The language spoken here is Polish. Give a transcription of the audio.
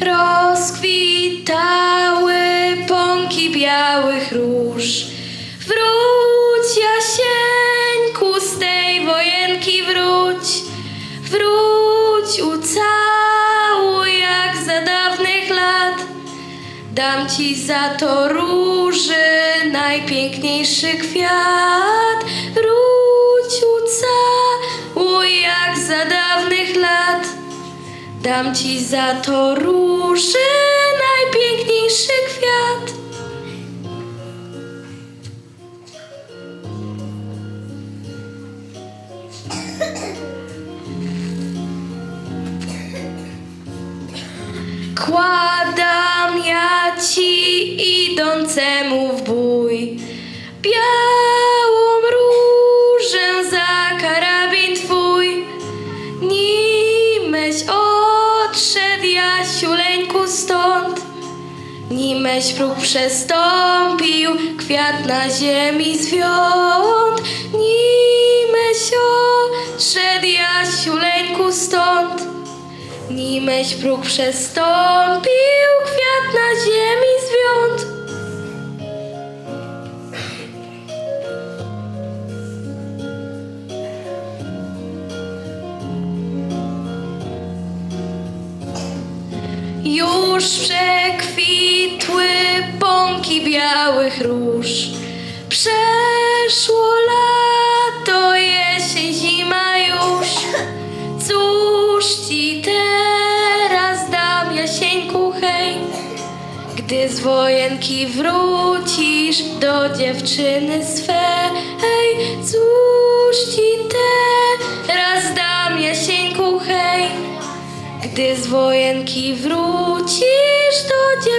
rozkwitały pąki białych róż. Wróć, Jasieńku, z tej wojenki wróć, wróć, ucałuj jak za dawnych lat. Dam ci za to róży najpiękniejszy kwiat. Dam ci za to róży najpiękniejszy kwiat. Kładam ja ci idącemu w bój Jasiuleńku stąd, nimeś próg przestąpił, kwiat na ziemi zwiąd. Nimeś odszedł Jasiuleńku stąd, nimeś próg przestąpił, kwiat na ziemi Już przekwitły pąki białych róż. Przeszło lato, jesień, zima już. Cóż ci teraz dam, Jasieńku, hej? Gdy z wojenki wrócisz do dziewczyny swej, cóż Gdy z wojenki wrócisz do dzieci